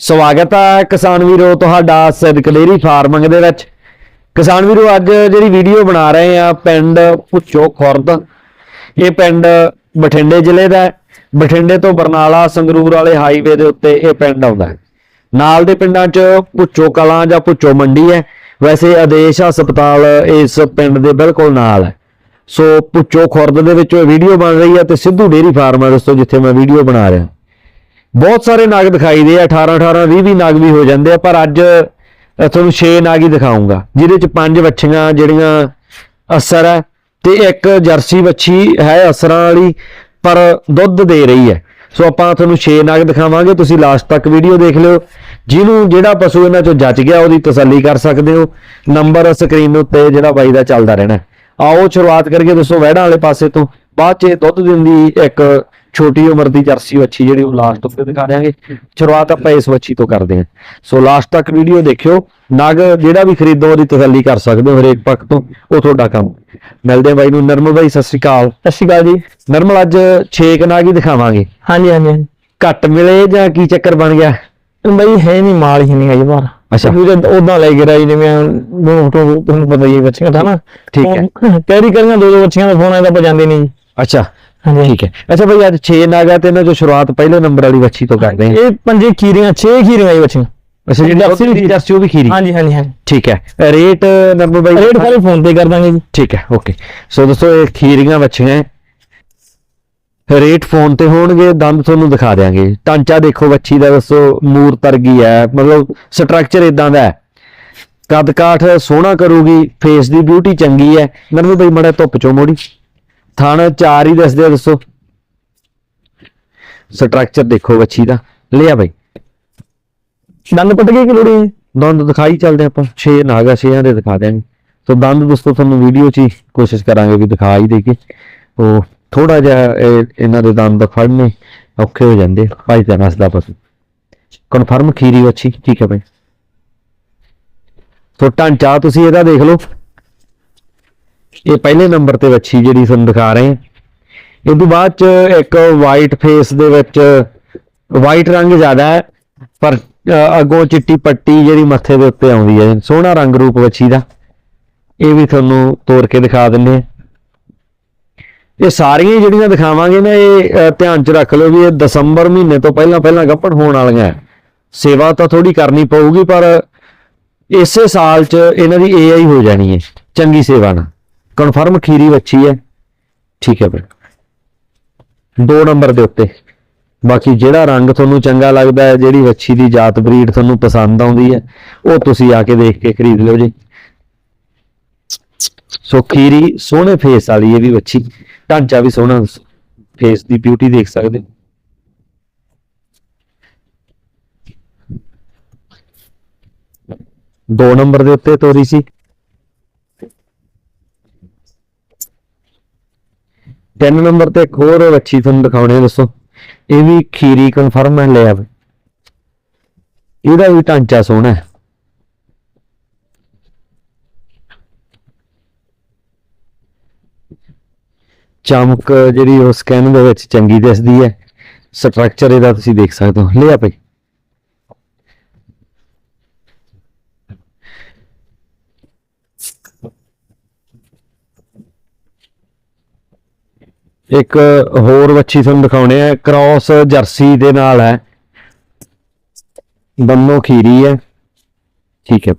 ਸਵਾਗਤ ਹੈ ਕਿਸਾਨ ਵੀਰੋ ਤੁਹਾਡਾ ਸਿੱਧਕ ਡੇਰੀ ਫਾਰਮਿੰਗ ਦੇ ਵਿੱਚ। ਕਿਸਾਨ ਵੀਰੋ, ਅੱਜ ਜਿਹੜੀ ਵੀਡੀਓ ਬਣਾ ਰਹੇ ਆ ਪਿੰਡ ਪੁੱਚੋ ਖੁਰਦ। ਇਹ ਪਿੰਡ ਬਠਿੰਡੇ ਜ਼ਿਲ੍ਹੇ ਦਾ ਬਠਿੰਡੇ ਤੋਂ ਬਰਨਾਲਾ ਸੰਗਰੂਰ ਵਾਲੇ ਹਾਈਵੇ ਦੇ ਉੱਤੇ ਇਹ ਪਿੰਡ ਆਉਂਦਾ ਹੈ। ਨਾਲ ਦੇ ਪਿੰਡਾਂ 'ਚ ਪੁੱਚੋ ਕਲਾਂ ਜਾਂ ਪੁੱਚੋ ਮੰਡੀ ਹੈ। ਵੈਸੇ ਆਦੇਸ਼ ਹਸਪਤਾਲ ਇਸ ਪਿੰਡ ਦੇ ਬਿਲਕੁਲ ਨਾਲ ਹੈ। ਸੋ ਪੁੱਚੋ ਖੁਰਦ ਦੇ ਵਿੱਚ ਵੀਡੀਓ ਬਣ ਰਹੀ ਹੈ ਤੇ ਸਿੱਧੂ ਡੇਰੀ ਫਾਰਮ ਹੈ ਦੋਸਤੋ ਜਿੱਥੇ ਮੈਂ ਵੀਡੀਓ ਬਣਾ ਰਿਹਾ। ਬਹੁਤ ਸਾਰੇ ਨਾਗ ਦਿਖਾਈ ਦੇ ਆ 18 18 20 20 ਨਗ ਵੀ ਹੋ ਜਾਂਦੇ ਆ, ਪਰ ਅੱਜ ਤੁਹਾਨੂੰ 6 ਨਾਗ ਹੀ ਦਿਖਾਉਂਗਾ, ਜਿਹਦੇ ਚ ਪੰਜ ਵੱਛੀਆਂ ਜਿਹੜੀਆਂ ਅਸਰ ਹੈ ਤੇ ਇੱਕ ਜਰਸੀ ਵੱਛੀ ਹੈ ਅਸਰਾਂ ਵਾਲੀ, ਪਰ ਦੁੱਧ ਦੇ ਰਹੀ ਹੈ। ਸੋ ਆਪਾਂ ਤੁਹਾਨੂੰ 6 ਨਾਗ ਦਿਖਾਵਾਂਗੇ, ਤੁਸੀਂ ਲਾਸਟ ਤੱਕ ਵੀਡੀਓ ਦੇਖ ਲਿਓ। ਜਿਹਨੂੰ ਜਿਹੜਾ ਪਸ਼ੂ ਇਹਨਾਂ ਚੋਂ ਜੱਜ ਗਿਆ, ਉਹਦੀ ਤਸੱਲੀ ਕਰ ਸਕਦੇ ਹੋ। ਨੰਬਰ ਸਕਰੀਨ ਉੱਤੇ ਜਿਹੜਾ ਬਾਈ ਦਾ ਚੱਲਦਾ ਰਹਿਣਾ ਆਓ ਸ਼ੁਰੂਆਤ ਕਰੀਏ ਦੋਸਤੋ, ਵਹਿੜਾਂ ਵਾਲੇ ਪਾਸੇ ਤੋਂ। ਬਾਅਦ ਚ ਦੁੱਧ ਦਿੰਦੀ ਇੱਕ ਛੋਟੀ ਉਮਰ ਦੀ ਜਰਸੀ ਵੱਛੀ ਜਿਹੜੀ ਉਹ ਲਾਸਟ ਉੱਤੇ ਦਿਖਾ ਦਿਆਂਗੇ। ਸ਼ੁਰੂਆਤ ਆਪਾਂ ਇਸ ਵੱਛੀ ਤੋਂ ਕਰਦੇ ਹਾਂ। ਸੋ ਲਾਸਟ ਤੱਕ ਵੀਡੀਓ ਦੇਖਿਓ। ਨਗ ਜਿਹੜਾ ਵੀ ਖਰੀਦੋ ਉਹਦੀ ਤਸੱਲੀ ਕਰ ਸਕਦੇ ਹੋ ਹਰੇਕ ਪੱਖ ਤੋਂ ਉਹ ਤੁਹਾਡਾ ਕੰਮ। ਮਿਲਦੇ ਹਾਂ ਬਾਈ ਨੂੰ। ਨਰਮਲ ਬਾਈ ਸਤਿ ਸ਼੍ਰੀ ਅਕਾਲ। ਸਤਿ ਸ਼੍ਰੀ ਅਕਾਲ ਜੀ। ਨਰਮਲ ਅੱਜ 6 ਨਗ ਹੀ ਦਿਖਾਵਾਂਗੇ। ਹਾਂਜੀ ਹਾਂਜੀ ਘੱਟ ਮਿਲੇ ਜਾਂ ਕੀ ਚੱਕਰ ਬਣ ਗਿਆ? ਬਈ ਹੈ ਨਹੀਂ ਮਾਲ ਹੀ ਨਹੀਂ ਆਈ ਬਾਹਰ। ਅੱਛਾ। ਵੀਰੇ ਉਦਾਂ ਲੈ ਕੇ ਰਾਈ ਜਿਵੇਂ ਤੁਹਾਨੂੰ ਪਤਾ ਹੀ ਹੈ ਬੱਚਿਆਂ ਦਾ ਨਾ। ਠੀਕ ਹੈ। ਕੈਰੀ ਕਰੀਆਂ ਦੋ ਦੋ ਬੱਚਿਆਂ ਦਾ ਫੋਨ ਆਇਆ ਤਾਂ ਆਪਾਂ ਜਾਂਦੇ ਨਹੀਂ ਜੀ। ਅੱਛਾ। ਹਾਂਜੀ। ਠੀਕ ਹੈ। ਅੱਛਾ ਬਾਈ ਅੱਜ 6 ਨਗ ਤੇ ਇਹਨਾਂ ਚੋਂ ਸ਼ੁਰੂਆਤ ਪਹਿਲੇ ਨੰਬਰ ਵਾਲੀ ਵੱਛੀ ਤੋਂ ਕਰਦੇ ਹਾਂ। ਇਹ ਪੰਜੇ ਖੀਰੀਆਂ ਛੇ ਖੀਰੀਆਂ ਜੀ ਬੱਚੀਆਂ ਅੱਛਾ ਜਿਹੜੀ ਜਰਸੀ ਵੀ- ਜਰਸੀ ਉਹ ਵੀ ਖੀਰੀ। ਹਾਂਜੀ ਹਾਂਜੀ ਹਾਂਜੀ। ਠੀਕ ਹੈ। ਰੇਟ ਨੰਬਰ ਬਾਈ ਰੇਟ ਖਾਲੀ ਫੋਨ ਤੇ ਕਰ ਦਾਂਗੇ ਜੀ। ਠੀਕ ਹੈ ਓਕੇ। ਸੋ ਦੋਸਤੋ ਇਹ ਖੀਰੀਆਂ ਹੈ। ਰੇਟ ਫੋਨ ਤੇ ਹੋਣਗੇ ਦੰਦ ਤੁਹਾਨੂੰ ਦਿਖਾ ਦਿਆਂਗੇ। ਢਾਂਚਾ ਦੇਖੋ ਵੱਛੀ ਦਾ ਦੱਸੋ ਮੂਰ ਤਰਗੀ ਹੈ। ਮਤਲਬ ਸਟਰਕਚਰ ਇਦਾਂ ਦਾ ਹੈ। ਕੱਦ ਕਾਠ ਸੋਹਣਾ ਕਰੂਗੀ ਫੇਸ ਦੀ ਬਿਊਟੀ ਚੰਗੀ ਹੈ। ਨਰਮੇ ਬਈ ਮੜਾ ਧੁੱਪ ਚੋਂ ਮੋੜੀ। ਥਣ ਚਾਰ ਹੀ ਦੱਸਦੇ ਆ ਦੱਸੋ। ਸਟਰਕਚਰ ਦੇਖੋ ਵੱਛੀ ਦਾ। ਲਿਆ ਬਈ। ਦੰਦ ਪੱਟ ਗਏ ਕਿ ਲੋੜੀ? ਦੰਦ ਦਿਖਾਈ ਚੱਲਦੇ ਆਪਾਂ। 6 ਨਾਗਾ 6 ਦੇ ਦਿਖਾ ਦਿਆਂਗੇ। ਸੋ ਦੰਦ ਦੋਸਤੋ ਤੁਹਾਨੂੰ ਵੀਡੀਓ 'ਚ ਹੀ ਕੋਸ਼ਿਸ਼ ਕਰਾਂਗੇ ਵੀ ਦਿਖਾ ਹੀ ਦੇਈਏ ਉਹ ਥੋੜਾ ਜਿਹਾ ਇਹ- ਇਹਨਾਂ ਦੇ ਦੰਦ ਫੜਨੇ ਔਖੇ ਹੋ ਜਾਂਦੇ ਭਾਈ ਤਾਂ ਨਸਦਾ ਪਸ਼ੂ। ਕਨਫਰਮ ਖੀਰੀ ਵੱਛੀ ਠੀਕ ਹੈ ਭਾਈ ਸੋ ਢਾਂਚਾ ਤੁਸੀਂ ਇਹਦਾ ਦੇਖ ਲਓ। ਇਹ ਪਹਿਲੇ ਨੰਬਰ ਤੇ ਵੱਛੀ ਜਿਹੜੀ ਤੁਹਾਨੂੰ ਦਿਖਾ ਰਹੇ ਹਾਂ। ਇਹ ਤੋਂ ਬਾਅਦ ਚ ਇੱਕ ਵਾਈਟ ਫੇਸ ਦੇ ਵਿੱਚ ਵਾਈਟ ਰੰਗ ਜ਼ਿਆਦਾ ਹੈ, ਪਰ ਅੱਗੋਂ ਚਿੱਟੀ ਪੱਟੀ ਜਿਹੜੀ ਮੱਥੇ ਦੇ ਉੱਤੇ ਆਉਂਦੀ ਹੈ। ਸੋਹਣਾ ਰੰਗ ਰੂਪ ਵੱਛੀ ਦਾ। ਇਹ ਵੀ ਤੁਹਾਨੂੰ ਤੋੜ ਕੇ ਦਿਖਾ ਦਿੰਨੇ ਆ ਇਹ ਸਾਰੀਆਂ ਜਿਹੜੀਆਂ ਦਿਖਾਵਾਂਗੇ ਨਾ, ਇਹ ਧਿਆਨ ਚ ਰੱਖ ਲਓ ਵੀ ਇਹ ਦਸੰਬਰ ਮਹੀਨੇ ਤੋਂ ਪਹਿਲਾਂ ਪਹਿਲਾਂ ਗੱਭਣ ਹੋਣ ਵਾਲੀਆਂ ਸੇਵਾ ਤਾਂ ਥੋੜੀ ਕਰਨੀ ਪਊਗੀ, ਪਰ ਇਸੇ ਸਾਲ ਚ ਇਹਨਾਂ ਦੀ ਏਆਈ ਹੋ ਜਾਣੀ ਹੈ। ਚੰਗੀ ਸੇਵਾ ਨਾਲ। ਕਨਫਰਮ ਖੀਰੀ ਵੱਛੀ ਹੈ। ਠੀਕ ਹੈ ਫਿਰ। ਦੋ ਨੰਬਰ ਦੇ ਉੱਤੇ। ਬਾਕੀ ਜਿਹੜਾ ਰੰਗ ਤੁਹਾਨੂੰ ਚੰਗਾ ਲੱਗਦਾ ਹੈ, ਜਿਹੜੀ ਵੱਛੀ ਦੀ ਜਾਤ ਬਰੀਡ ਤੁਹਾਨੂੰ ਪਸੰਦ ਆਉਂਦੀ ਹੈ, ਉਹ ਤੁਸੀਂ ਆ ਕੇ ਦੇਖ ਕੇ ਖਰੀਦ ਲਿਓ ਜੀ। ਸੋ ਖੀਰੀ ਸੋਹਣੇ ਫੇਸ ਵਾਲੀ ਇਹ ਵੀ ਵੱਛੀ। ਢਾਂਚਾ ਵੀ ਸੋਹਣਾ ਫੇਸ ਦੀ ਬਿਊਟੀ ਦੇਖ ਸਕਦੇ। ਹੋ। ਦੋ ਨੰਬਰ ਦੇ ਉੱਤੇ ਤੋਰੀ ਸੀ। ਤਿੰਨ ਨੰਬਰ ਤੇ ਇੱਕ ਹੋਰ ਵੱਛੀ ਤੁਹਾਨੂੰ ਦਿਖਾਉਣੇ ਦੱਸੋ। ਇਹ ਵੀ ਖੀਰੀ ਕਨਫਰਮ ਹੈ ਲਿਆ ਵਾ। ਇਹਦਾ ਵੀ ਢਾਂਚਾ ਸੋਹਣਾ ਹੈ। ਚਮਕ ਜਿਹੜੀ ਉਹ ਸਕੈਨ ਦੇ ਵਿੱਚ ਚੰਗੀ ਦਿਸਦੀ ਹੈ। ਸਟਰਕਚਰ ਇਹਦਾ ਤੁਸੀਂ ਦੇਖ ਸਕਦੇ ਹੋ। ਲਿਆ ਭਾਈ। ਇੱਕ ਹੋਰ ਵੱਛੀ ਤੁਹਾਨੂੰ ਦਿਖਾਉਣੇ ਆ ਕ੍ਰਾਸ ਜਰਸੀ ਦੇ ਨਾਲ ਹੈ। ਬੰਨੋ ਖੀਰੀ ਹੈ। ਠੀਕ ਹੈ।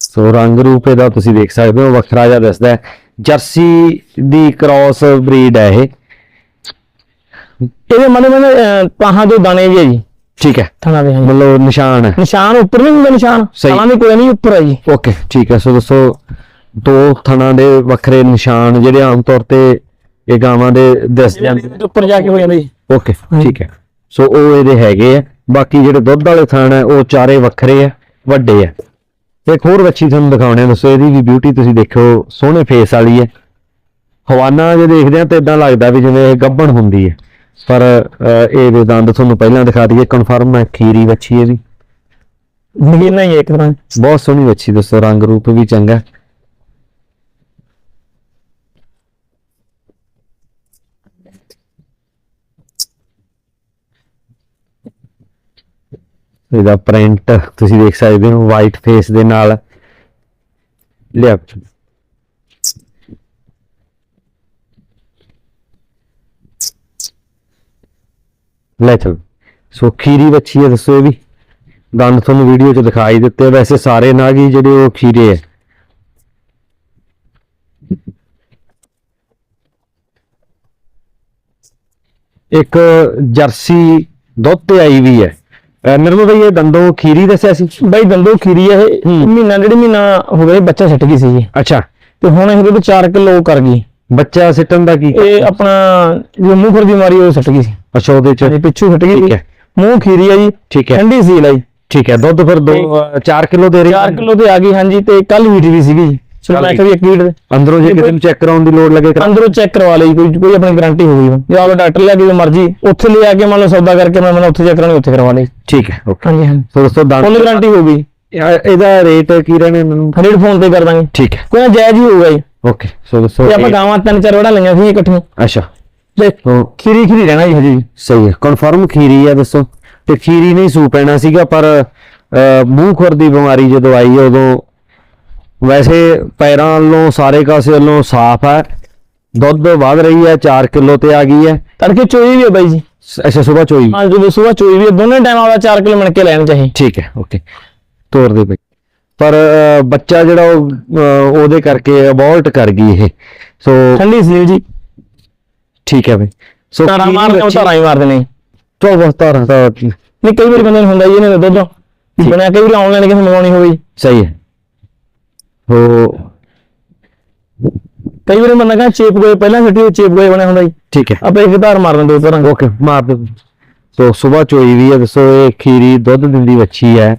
ਸੋ ਰੰਗ ਰੂਪ ਇਹਦਾ ਤੁਸੀਂ ਦੇਖ ਸਕਦੇ ਹੋ ਵੱਖਰਾ ਜਿਹਾ ਦਿਸਦਾ ਜਰਸੀ ਦੀ ਕ੍ਰਾਸ ਬਰੀਡ ਹੈ ਇਹ। ਇਹਦੇ ਮਨ ਮਨੇ ਪਾਹਾਂ ਦੇ ਦਾਣੇ ਜੀ ਹੈ ਜੀ। ਠੀਕ ਹੈ। ਥਣਾ ਦੇ ਹਾਂਜੀ। ਮਤਲਬ ਨਿਸ਼ਾਨ ਹੈ। ਨਿਸ਼ਾਨ ਉੱਪਰ ਨਹੀਂ ਹੁੰਦਾ ਨਿਸ਼ਾਨ। ਸਹੀ। ਥਣਾ ਦੇ ਕੋਲ ਨਹੀਂ ਉੱਪਰ ਹੈ ਜੀ। ਓਕੇ ਠੀਕ ਹੈ। ਸੋ ਦੋਸਤੋ ਦੋ ਥਣਾਂ ਦੇ ਵੱਖਰੇ ਨਿਸ਼ਾਨ ਜਿਹੜੇ ਆਮ ਤੌਰ ਤੇ ਇਹ ਗਾਵਾਂ ਦੇ ਦਿਸ ਜਾਂਦੇ ਉੱਪਰ ਜਾ ਕੇ ਹੋ ਜਾਂਦਾ ਜੀ। ਓਕੇ ਠੀਕ ਹੈ। ਸੋ ਉਹ ਇਹਦੇ ਹੈਗੇ ਆ। ਬਾਕੀ ਜਿਹੜੇ ਦੁੱਧ ਵਾਲੇ ਥਣ ਹੈ ਉਹ ਚਾਰੇ ਵੱਖਰੇ ਆ ਵੱਡੇ ਆ। ਇੱਕ ਹੋਰ ਵੱਛੀ ਤੁਹਾਨੂੰ ਦਿਖਾਉਣੇ ਆ। ਦੱਸੋ ਇਹਦੀ ਵੀ ਬਿਊਟੀ ਤੁਸੀਂ ਦੇਖੋ ਸੋਹਣੇ ਫੇਸ ਵਾਲੀ ਹੈ। ਹਵਾਨਾ ਜੇ ਦੇਖਦੇ ਆ ਤਾਂ ਇਦਾਂ ਲੱਗਦਾ ਵੀ ਜਿਵੇਂ ਇਹ ਗੱਭਣ ਹੁੰਦੀ ਹੈ। ਪਰ ਇਹ ਦੇ ਦੰਦ ਤੁਹਾਨੂੰ ਪਹਿਲਾਂ ਦਿਖਾ ਦਈਏ ਕਨਫਰਮ ਹੈ ਖੀਰੀ ਵੱਛੀ ਇਹ ਵੀ। ਮਹੀਨਾ ਹੀ ਇੱਕ ਤਰ੍ਹਾਂ। ਬਹੁਤ ਸੋਹਣੀ ਵੱਛੀ ਦੋਸਤੋ ਰੰਗ ਰੂਪ ਵੀ ਚੰਗਾ ਇਹਦਾ ਪ੍ਰਿੰਟ ਤੁਸੀਂ ਦੇਖ ਸਕਦੇ ਹੋ ਵਾਈਟ ਫੇਸ ਦੇ ਨਾਲ। ਲਿਆ। ਲੈ ਚਲੋ। ਸੋ ਖੀਰੀ ਬੱਚੀ ਹੈ ਦੱਸੋ ਇਹ ਵੀ। ਦੰਦ ਤੁਹਾਨੂੰ ਵੀਡੀਓ 'ਚ ਦਿਖਾਈ ਦਿੱਤੇ ਵੈਸੇ ਸਾਰੇ ਨਾਗ ਹੀ ਜਿਹੜੇ ਉਹ ਖੀਰੇ ਹੈ ਇੱਕ ਜਰਸੀ ਦੁੱਧ ਤੇ ਆਈ ਵੀ ਹੈ। ਅਹ ਨਿਰਮਲ ਭਾਈ ਇਹ ਦੰਦੋਂ ਖੀਰੀ ਦੱਸਿਆ ਸੀ? ਬਾਈ ਦੰਦੋ ਖੀਰੀ ਆ ਇਹ। ਹੂੰ। ਮਹੀਨਾ ਡੇਢ ਮਹੀਨਾ ਹੋ ਗਿਆ ਬੱਚਾ ਛੱਟ ਗਈ ਸੀ ਜੀ। ਅੱਛਾ। ਤੇ ਹੁਣ ਇਹ ਦੁੱਧ 4 ਕਿਲੋ ਕਰ ਗਈ। ਬੱਚਾ ਸਿੱਟਣ ਦਾ ਕੀ ਇਹ ਆਪਣਾ ਜੋ ਮੂੰਹ ਖੁਰ ਬਿਮਾਰੀ ਉਹ ਛੱਟ ਗਈ ਸੀ। ਅੱਛਾ ਉਹਦੇ ਚ? ਪਿੱਛੂ ਛੱਟ ਗਈ ਠੀਕ ਸੀ। ਹੈ। ਮੂੰਹ ਖੀਰੀ ਆ ਜੀ ਠੀਕ ਹੈ। ਠੰਡੀ ਸੀ ਲਈ ਠੀਕ ਹੈ ਦੁੱਧ ਫਿਰ 2 4 ਕਿਲੋ ਦੇ ਰਹੀ? 4 ਕਿਲੋ ਤੇ ਆ ਗਈ ਹਾਂਜੀ ਤੇ ਕੱਲ ਵੀਟ ਵੀ ਸੀਗੀ ਜੀ। ਚਲੋ ਮੈਂ ਕਿਹਾ ਵੀ ਇੱਕ ਵੀਟ ਅੰਦਰੋਂ ਜੇ ਕਿਸੇ ਨੂੰ ਚੈੱਕ ਕਰਾਉਣ ਦੀ ਲੋੜ ਲੱਗੇ ਅੰਦਰੋਂ ਚੈੱਕ ਕਰਵਾ ਲਈ ਕੋਈ ਕੋਈ ਆਪਣੀ ਗਾਰੰਟੀ ਹੋ ਗਈ ਜੇ ਆਪ ਡਾਕਟਰ ਲਿਆ ਕੇ ਜੋ ਮਰਜ਼ੀ ਉੱਥੇ ਲੈ ਆ ਕੇ ਮੰਨ ਲਓ ਸੌਦਾ ਕਰਕੇ ਮੈਂ ਮੈਂ ਉੱਥੇ ਚੈੱਕ ਕਰਾਉਣੀ ਉੱਥੇ ਕਰਵਾ ਲਈ। ਠੀਕ ਹੈ ਓਕੇ ਹਾਂਜੀ ਹਾਂਜੀ। ਸੋ ਦੋਸਤੋ ਫੁੱਲ ਦੰਦ ਗਾਰੰਟੀ ਹੋ ਗਈ। ਇਹ- ਇਹਦਾ ਰੇਟ ਕੀ ਰਹਿਣਾ ਇਹਨਾਂ ਨੂੰ? ਰੇਟ ਫੋਨ ਤੇ ਕਰ ਦਾਂਗੇ। ਠੀਕ ਹੈ। ਕੋਈ ਜਾਇਜ਼ ਹੀ ਹੋਊਗਾ ਜੀ। ਓਕੇ ਸੋ ਦੋਸਤੋ ਤੇ ਆਪਾਂ ਗਾਵਾਂ ਤਿੰਨ ਚਾਰ ਵੜਾ ਲਈਆਂ ਸੀ ਇਕੱਠੀਆਂ। ਅੱਛਾ। ਤੇ ਸੋ ਖੀਰੀ ਖੀਰੀ ਰਹਿਣਾ ਜੀ ਹਜੀ ਸਹੀ ਹੈ ਕਨਫਰਮ ਖੀਰੀ ਹੈ ਦੱਸੋ। ਤੇ ਖੀਰੀ ਨਹੀਂ ਸੂ ਪੈਣਾ ਸੀਗਾ ਪਰ ਮੂੰਹ ਖੁਰ ਦੀ ਬਿਮਾਰੀ ਜਦੋਂ ਆਈ ਉਦੋਂ ਵੈਸੇ ਪੈਰਾਂ ਵੱਲੋਂ ਸਾਰੇ ਕਾਸੇ ਵੱਲੋਂ ਸਾਫ਼ ਹੈ ਦੁੱਧ ਵੱਧ ਰਹੀ ਹੈ 4 ਕਿਲੋ ਤੇ ਆ ਗਈ ਹੈ ਤੜਕੇ ਚੋਈ ਵੀ ਹੈ ਬਾਈ ਜੀ। ਸ- ਅੱਛਾ ਸਵੇਰ ਚੋਈ। ਹਾਂ ਜਦੋਂ ਸਵੇਰ ਚੋਈ ਵੀ ਹੈ ਦੋਨੇ ਟਾਈਮ ਆਵਾ 4 ਕਿਲੋ ਮਿਣ ਕੇ ਲੈਣ ਚਾਹੀ। ਠੀਕ ਹੈ ਓਕੇ ਤੋਰ ਦੇ ਬਈ। ਪਰ ਬੱਚਾ ਜਿਹੜਾ ਉਹ ਅਹ, ਉਹਦੇ ਕਰਕੇ ਅਬੋਲਟ ਕਰ ਗਈ ਇਹ। ਸੋ ਠੰਡੀ ਸੀ ਜੀ। ਠੀਕ ਹੈ ਬਈ। ਸੋ ਤਾਰਾਂ ਖੀਰੀ ਮਾਰਦੇ ਉਹ ਬੱਚੀ- ਤਾਰਾਂ ਹੀ ਮਾਰਦੇ ਨੇ? ਚਲੋ ਬਸ ਤਾਰਾਂ ਤਾਂ ਨਹੀਂ ਕਈ ਵਾਰੀ ਬੰਦੇ ਨੂੰ ਹੁੰਦਾ ਜੀ ਇਹਨੇ ਤਾਂ ਦੁੱਧ ਬਣਿਆ ਕਈ ਵਾਰੀ ਆਨਲਾਈਨ ਕਿਸੇ ਮੰਗਵਾਉਣੀ ਹੋਵੇ। ਸਹੀ ਹੈ। ਹੋ ਕਈ ਵਾਰੀ ਬੰਦਾ ਕਹਿੰਦਾ ਚੇਪ ਗੋਏ ਪਹਿਲਾਂ ਛੱਟੀ ਚੇਪ ਗੋਏ ਬਣਿਆ ਹੁੰਦਾ ਜੀ। ਠੀਕ ਹੈ। ਆਪਾਂ ਇੱਕ ਧਾਰ ਮਾਰ ਦਿੰਦੇ ਉਤਰਾਂ ਓਕੇ ਮਾਰ ਦੇ ਸੋ ਸਵੇਰ ਚੋਈ ਵੀ ਹੈ ਦੱਸੋ ਇਹ ਖੀਰੀ ਦੁੱਧ ਦਿੰਦੀ ਵੱਛੀ ਹੈ।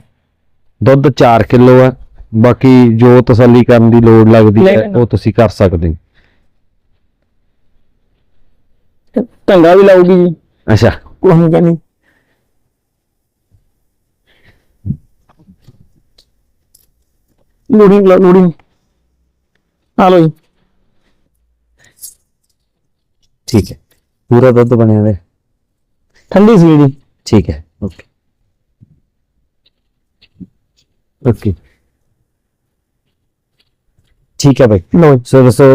ਦੁੱਧ 4 ਕਿਲੋ ਹੈ ਬਾਕੀ ਜੋ ਤਸੱਲੀ ਕਰਨ ਦੀ ਲੋੜ ਲੱਗਦੀ ਹੈ ਲੈ- ਉਹ ਤੁਸੀਂ ਕਰ ਸਕਦੇ ਹੋ। ਢੰਗਾ ਵੀ ਲਾਊਗੀ ਜੀ। ਅੱਛਾ। ਕੁਝ ਨਹੀਂ ਕਹਿੰਦੀ। ਲੋੜੀ ਲੋੜੀ। ਆ ਲੋ ਜੀ। ਠੀਕ ਹੈ। ਪੂਰਾ ਦੁੱਧ ਬਣਿਆ ਹੋਇਆ। ਹੈ। ਠੰਡੀ ਸੀ ਜੀ ਠੀਕ ਹੈ। ਓਕੇ। ਠੀਕ ਹੈ ਭਾਈ ਲੋ ਸੋ ਦੱਸੋ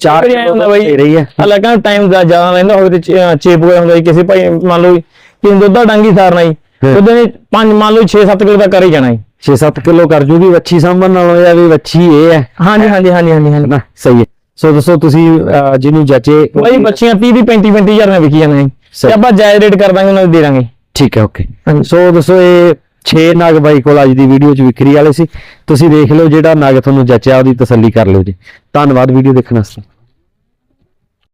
4 ਕਈ ਵਾਰੀ ਆਏਂ ਹੁੰਦਾ ਬਾਈ। ਦੇ ਰਹੀ ਹੈ। ਹਾਲਾਂਕਿ ਟਾਈਮ ਦਾ ਜ਼ਿਆਦਾ ਰਹਿੰਦਾ ਹੋਵੇ ਤੇ ਚੇਪ ਹੋਇਆ ਹੁੰਦਾ ਜੀ ਕਿਸੇ ਭਾਈ ਮੰਨ ਲਓ ਕਿ ਦੁੱਧ ਦਾ ਡੰਗੀ ਸਾਰਨਾ ਜੀ ਹੂੰ। ਉਹਦੇ ਨੇ ਪੰਜ ਮੰਨ ਲਓ 6-7 ਕਿਲੋ ਦਾ ਕਰ ਹੀ ਜਾਣਾ ਜੀ। 6-7 ਕਿਲੋ ਕਰ ਜੂਗੀ ਵੱਛੀ ਸਾਂਭਣ ਨਾਲੋਂ ਜਾਂ ਵੀ ਵੱਛੀ ਇਹ ਹੈ। ਹਾਂਜੀ ਹਾਂਜੀ ਹਾਂਜੀ ਹਾਂਜੀ ਹਾਂਜੀ। ਨਾ ਸਹੀ ਹੈ। ਸੋ ਦੱਸੋ ਤੁਸੀਂ ਅਹ, ਜਿਹਨੂੰ ਜਚੇ ਭਾਈ ਬੱਚੀਆਂ 30 ਦੀ 35 35 ਹਜ਼ਾਰ ਨਾਲ ਵਿਕੀ ਜਾਂਦੀਆਂ ਜੀ ਸਹੀ। ਤੇ ਆਪਾਂ ਜਾਇਜ਼ ਰੇਟ ਕਰ ਦਾਂਗੇ ਉਹਨਾਂ ਨੂੰ ਦੇ ਦਾਂਗੇ। ਠੀਕ ਹੈ ਓਕੇ। ਹਾਂਜੀ। ਸੋ ਦੱਸੋ ਇਹ 6 ਨਗ ਬਾਈ ਕੋਲ ਅੱਜ ਦੀ ਵੀਡੀਓ ਚ ਵਿਕਰੀ ਵਾਲੇ ਸੀ। ਤੁਸੀਂ ਦੇਖ ਲਓ ਜਿਹੜਾ ਨਗ ਤੁਹਾਨੂੰ ਜਚਿਆ, ਉਹਦੀ ਤਸੱਲੀ ਕਰ ਲਿਓ ਜੀ। ਧੰਨਵਾਦ, ਵੀਡੀਓ ਦੇਖਣ ਵਾਸਤੇ।